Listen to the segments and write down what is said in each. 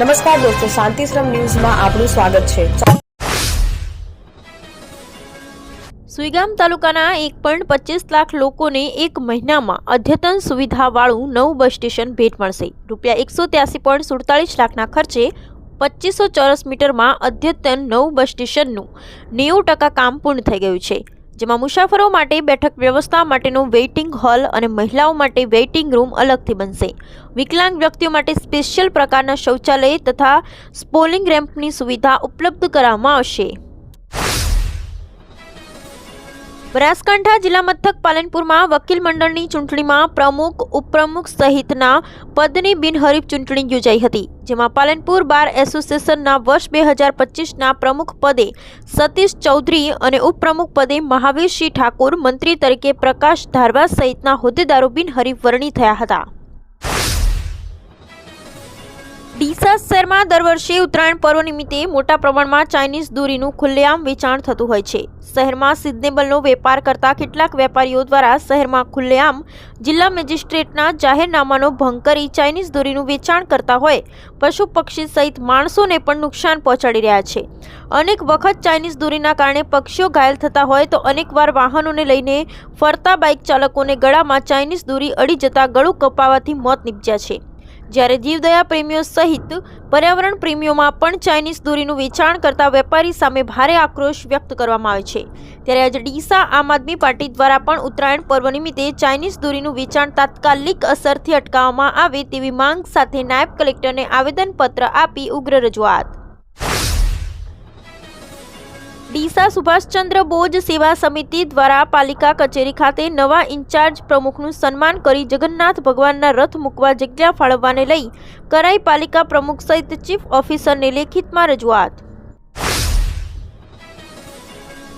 નમસ્કાર દોસ્તો, શાંતિશ્રમ ન્યૂઝમાં આપનું સ્વાગત છે. સુઈગામ તાલુકાના એક પોઈન્ટ પચીસ લાખ લોકોને એક મહિનામાં અદ્યતન સુવિધાવાળું નવું બસ સ્ટેશન ભેટ મળશે. રૂપિયા એકસો ત્યાસી પોઈન્ટ સુડતાલીસ લાખના ખર્ચે પચીસો ચોરસ મીટરમાં અદ્યતન નવું બસ સ્ટેશનનું નેવું ટકા કામ પૂર્ણ થઈ ગયું છે. જેમાં મુસાફરો માટે બેઠક વ્યવસ્થા માટેનો વેઇટિંગ હોલ અને મહિલાઓ માટે વેઇટિંગ રૂમ અલગથી બનશે. વિકલાંગ વ્યક્તિઓ માટે સ્પેશિયલ પ્રકારના શૌચાલય તથા સ્પોલિંગ રેમ્પની સુવિધા ઉપલબ્ધ કરવામાં આવશે. બનાસકાંઠા જિલ્લા મથક પાલનપુરમાં વકીલ મંડળની ચૂંટણીમાં પ્રમુખ, ઉપપ્રમુખ સહિતના પદની બિનહરીફ ચૂંટણી યોજાઈ હતી, જેમાં પાલનપુર બાર એસોસિએશનના વર્ષ બે હજાર પચીસના પ્રમુખ પદે સતીશ ચૌધરી અને ઉપપ્રમુખ પદે મહાવીરસિંહ ઠાકોર મંત્રી તરીકે પ્રકાશ ધારવા સહિતના હોદ્દેદારો બિનહરીફ વરણી થયા હતા. ડીસા શહેરમાં દર વર્ષે ઉત્તરાયણ પર્વ નિમિત્તે મોટા પ્રમાણમાં ચાઇનીઝ દોરીનું ખુલ્લેઆમ વેચાણ થતું હોય છે. શહેરમાં સિઝનેબલનો વેપાર કરતા કેટલાક વેપારીઓ દ્વારા શહેરમાં ખુલ્લેઆમ જિલ્લા મેજિસ્ટ્રેટના જાહેરનામાનો ભંગ કરી ચાઇનીઝ દોરીનું વેચાણ કરતા હોય. પશુ પક્ષી સહિત માણસોને પણ નુકસાન પહોંચાડી રહ્યા છે. અનેક વખત ચાઇનીઝ દોરીના કારણે પક્ષીઓ ઘાયલ થતા હોય તો અનેકવાર વાહનોને લઈને ફરતા બાઇક ચાલકોને ગળામાં ચાઇનીઝ દોરી અડી જતા ગળું કપાવાથી મોત નીપજ્યા છે. જ્યારે જીવદયા પ્રેમીઓ સહિત પર્યાવરણ પ્રેમીઓમાં પણ ચાઇનીઝ દોરીનું વેચાણ કરતા વેપારી સામે ભારે આક્રોશ વ્યક્ત કરવામાં આવે છે. ત્યારે આજે ડીસા આમ આદમી પાર્ટી દ્વારા પણ ઉત્તરાયણ પર્વ નિમિત્તે ચાઇનીઝ દોરીનું વેચાણ તાત્કાલિક અસરથી અટકાવવામાં આવે તેવી માંગ સાથે નાયબ કલેક્ટરને આવેદનપત્ર આપી ઉગ્ર રજૂઆત. ડીસા સુભાષચંદ્ર બોઝ સેવા સમિતિ દ્વારા પાલિકા કચેરી ખાતે નવા ઇન્ચાર્જ પ્રમુખનું સન્માન કરી જગન્નાથ ભગવાનના રથ મૂકવા જગ્યા ફાળવવાને લઈ કરાઈ પાલિકા પ્રમુખ સહિત ચીફ ઓફિસરને લેખિતમાં રજૂઆત.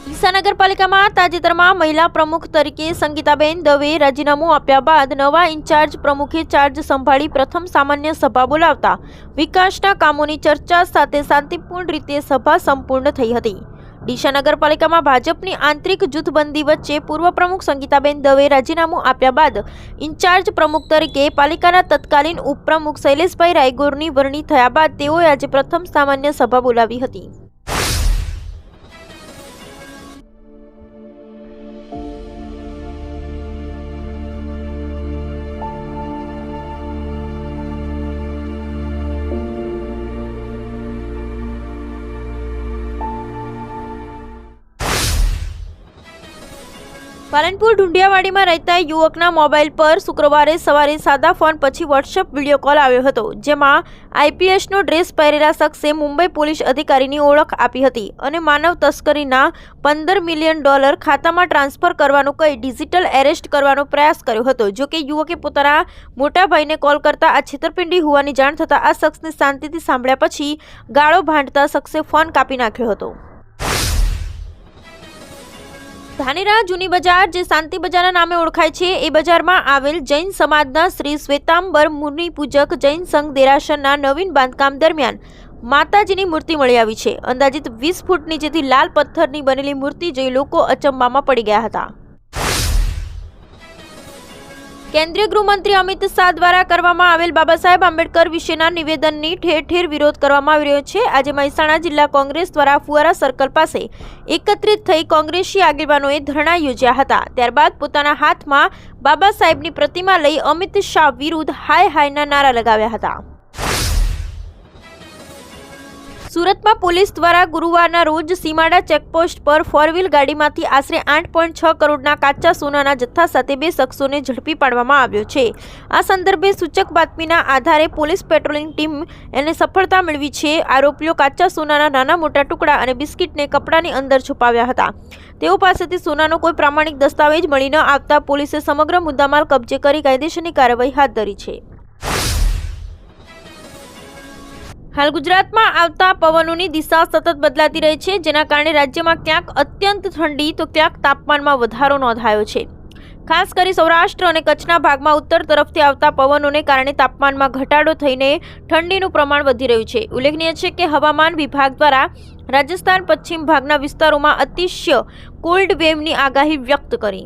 ડીસા નગરપાલિકામાં તાજેતરમાં મહિલા પ્રમુખ તરીકે સંગીતાબેન દવે રાજીનામું આપ્યા બાદ નવા ઇન્ચાર્જ પ્રમુખે ચાર્જ સંભાળી પ્રથમ સામાન્ય સભા બોલાવતા વિકાસના કામોની ચર્ચા સાથે શાંતિપૂર્ણ રીતે સભા સંપૂર્ણ થઈ હતી. ડીસા નગરપાલિકામાં ભાજપની આંતરિક જૂથબંધી વચ્ચે પૂર્વ પ્રમુખ સંગીતાબેન દવે રાજીનામું આપ્યા બાદ ઇન્ચાર્જ પ્રમુખ તરીકે પાલિકાના તત્કાલીન ઉપપ્રમુખ શૈલેષભાઈ રાયગોરની વરણી થયા બાદ તેઓએ આજે પ્રથમ સામાન્ય સભા બોલાવી હતી. પાલનપુર ઢુંડિયાવાડીમાં રહેતા યુવકના મોબાઈલ પર શુક્રવારે સવારે સાદા ફોન પછી વોટ્સએપ વીડિયો કોલ આવ્યો હતો, જેમાં આઈપીએસનો ડ્રેસ પહેરેલા શખ્સે મુંબઈ પોલીસ અધિકારીની ઓળખ આપી હતી અને માનવ તસ્કરીના પંદર મિલિયન ડોલર ખાતામાં ટ્રાન્સફર કરવાનું કહી ડિજિટલ એરેસ્ટ કરવાનો પ્રયાસ કર્યો હતો. જોકે યુવકે પોતાના મોટા ભાઈને કોલ કરતા આ છેતરપિંડી હોવાની જાણ થતાં આ શખ્સને શાંતિથી સાંભળ્યા પછી ગાળો ભાંડતા શખ્સે ફોન કાપી નાખ્યો હતો. ધાનેરા જૂની બજાર જે શાંતિ બજારના નામે ઓળખાય છે, એ બજારમાં આવેલ જૈન સમાજના શ્રી શ્વેતાંબર મુનિ પૂજક જૈન સંઘ દેરાસરના નવીન બાંધકામ દરમિયાન માતાજીની મૂર્તિ મળી આવી છે. અંદાજિત વીસ ફૂટની જેથી લાલ પથ્થરની બનેલી મૂર્તિ જોઈ લોકો અચંબામાં પડી ગયા હતા. કેન્દ્રીય ગૃહમંત્રી અમિત શાહ દ્વારા કરવામાં આવેલ બાબા સાહેબ આંબેડકર વિશેના નિવેદનની ઠેર ઠેર વિરોધ કરવામાં આવી રહ્યો છે. આજે મહેસાણા જિલ્લા કોંગ્રેસ દ્વારા ફુવારા સર્કલ પાસે એકત્રિત થઈ કોંગ્રેસી આગેવાનોએ ધરણા યોજ્યા હતા. ત્યારબાદ પોતાના હાથમાં બાબા સાહેબની પ્રતિમા લઈ અમિત શાહ વિરુદ્ધ હાય હાયના નારા લગાવ્યા હતા. સુરતમાં પોલીસ દ્વારા ગુરુવારના રોજ સીમાડા ચેકપોસ્ટ પર ફોર વ્હીલ ગાડીમાંથી આશરે આઠ પોઈન્ટ છ કરોડના કાચા સોનાના જથ્થા સાથે બે શખ્સોને ઝડપી પાડવામાં આવ્યો છે. આ સંદર્ભે સૂચક બાતમીના આધારે પોલીસ પેટ્રોલિંગ ટીમ એને સફળતા મેળવી છે. આરોપીઓ કાચા સોનાના નાના મોટા ટુકડા અને બિસ્કિટને કપડાની અંદર છુપાવ્યા હતા. તેઓ પાસેથી સોનાનો કોઈ પ્રામાણિક દસ્તાવેજ મળી ન આવતા પોલીસે સમગ્ર મુદ્દામાલ કબજે કરી કાયદેસરની કાર્યવાહી હાથ ધરી છે. હાલ ગુજરાતમાં આવતા પવનોની દિશા સતત બદલાતી રહી છે, જેના કારણે રાજ્યમાં ક્યાંક અત્યંત ઠંડી તો ક્યાંક તાપમાનમાં વધારો નોંધાયો છે. ખાસ કરી સૌરાષ્ટ્ર અને કચ્છના ભાગમાં ઉત્તર તરફથી આવતા પવનોને કારણે તાપમાનમાં ઘટાડો થઈને ઠંડીનું પ્રમાણ વધી રહ્યું છે. ઉલ્લેખનીય છે કે હવામાન વિભાગ દ્વારા રાજસ્થાન પશ્ચિમ ભાગના વિસ્તારોમાં અતિશય કોલ્ડ વેવની આગાહી વ્યક્ત કરી.